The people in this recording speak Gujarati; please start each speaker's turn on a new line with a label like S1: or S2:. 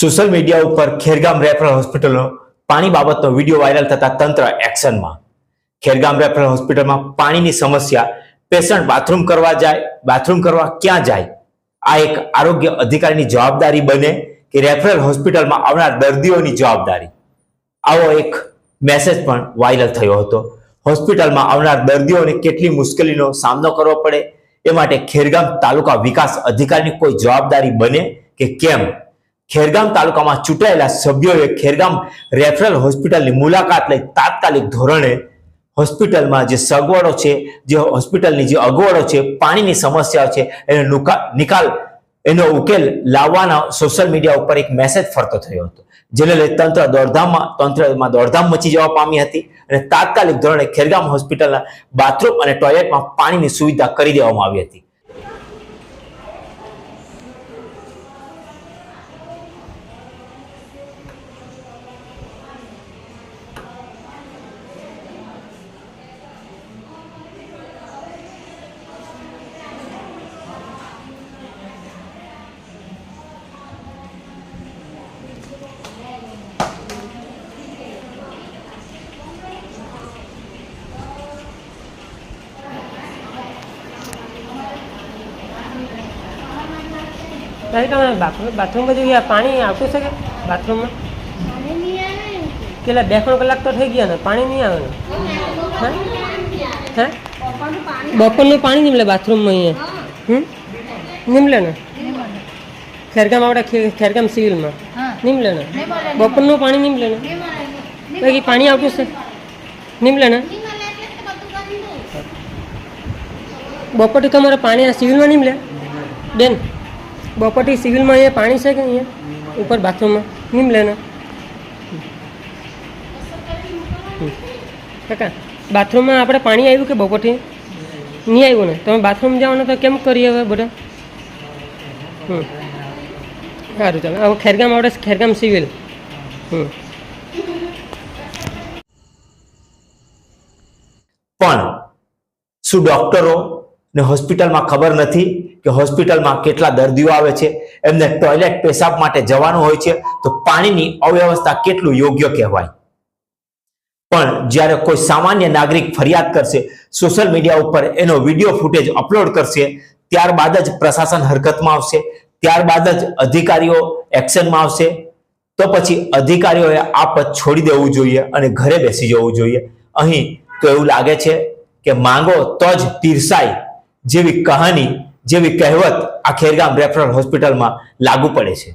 S1: સોશિયલ મીડિયા ઉપર ખેરગામ રેફરલ હોસ્પિટલનો પાણી બાબતનો વીડિયો વાયરલ થતા તંત્ર એક્શનમાં. ખેરગામ રેફરલ હોસ્પિટલમાં પાણીની સમસ્યા, પેશન્ટ બાથરૂમ કરવા જાય, બાથરૂમ કરવા ક્યાં જાય? આ એક આરોગ્ય અધિકારીની જવાબદારી બને કે રેફરલ હોસ્પિટલમાં આવનાર દર્દીઓની જવાબદારી. આવો એક મેસેજ પણ વાયરલ થયો હતો. હોસ્પિટલમાં આવનાર દર્દીઓને કેટલી મુશ્કેલીનો સામનો કરવો પડે? એ માટે ખેરગામ તાલુકા વિકાસ અધિકારીની કોઈ જવાબદારી બને કે કેમ? ખેરગામ તાલુકામાં ચૂંટાયેલા સભ્યોએ ખેરગામ રેફરલ હોસ્પિટલની મુલાકાત લઈ તાત્કાલિક ધોરણે હોસ્પિટલમાં જે સગવડો છે, જે હોસ્પિટલની જે અગવડો છે, પાણીની સમસ્યાઓ છે, એનો નુકા- નિકાલ, એનો ઉકેલ લાવવાના સોશિયલ મીડિયા ઉપર એક મેસેજ ફરતો થયો હતો, જેને લઈ તંત્ર દોડધામમાં, તંત્રમાં દોડધામ મચી જવા પામી હતી અને તાત્કાલિક ધોરણે ખેરગામ હોસ્પિટલના બાથરૂમ અને ટોયલેટમાં પાણીની સુવિધા કરી દેવામાં આવી હતી.
S2: ભાઈ તમે બાથરૂમ બાથરૂમ બધું ગયા પાણી આવતું છે કે બાથરૂમમાં? કેટલા બે ત્રણ કલાક તો થઈ ગયા ને પાણી નહીં આવે હે બપોરનું પાણી નીમલે બાથરૂમમાં અહીંયા? હમ? નીમલે ને? ખેરગામ આપણે ખેરગામ સિવિલમાં? નીમલે ને? બપોરનું પાણી નીમલે ને? બાકી પાણી આવતું છે નીમલે ને? બપોરથી તમારે પાણી આ સિવિલમાં નીમલે. બેન બપોરથી સિવિલમાં અહીંયા પાણી છે કે અહીંયા? ઉપર બાથરૂમમાં? નીમલે લેના. કાકા, બાથરૂમમાં આપણે પાણી આવ્યું કે બપોરથી? નહીં આવ્યું ને. તમે બાથરૂમ જવાનું તો કેમ કરીએ હવે બધા? હમ. સારું ચાલો. હવે ખેરગામ આવડે ખેરગામ સિવિલ. હમ.
S1: પણ શું ડોક્ટરો ને હોસ્પિટલમાં ખબર નથી કે હોસ્પિટલમાં કેટલા દર્દીઓ આવે છે. એમને ટોયલેટ પેશાબ માટે જવાનું હોય છે તો પાણીની અવ્યવસ્થા કેટલું યોગ્ય કહેવાય. પણ જ્યારે કોઈ સામાન્ય નાગરિક ફરિયાદ કરશે, સોશિયલ મીડિયા ઉપર એનો વીડિયો ફૂટેજ અપલોડ કરશે, ત્યારબાદ જ પ્રશાસન હરકતમાં આવશે, ત્યારબાદ જ અધિકારીઓ એક્શનમાં આવશે, તો પછી અધિકારીઓએ આ પદ છોડી દેવું જોઈએ અને ઘરે બેસી જવું જોઈએ. અહીં તો એવું લાગે છે કે માંગો તો જ પીરસાય. જેવી કહાની જેવી કહેવત આ ખેરગામ રેફરલ હોસ્પિટલમાં લાગુ પડે છે.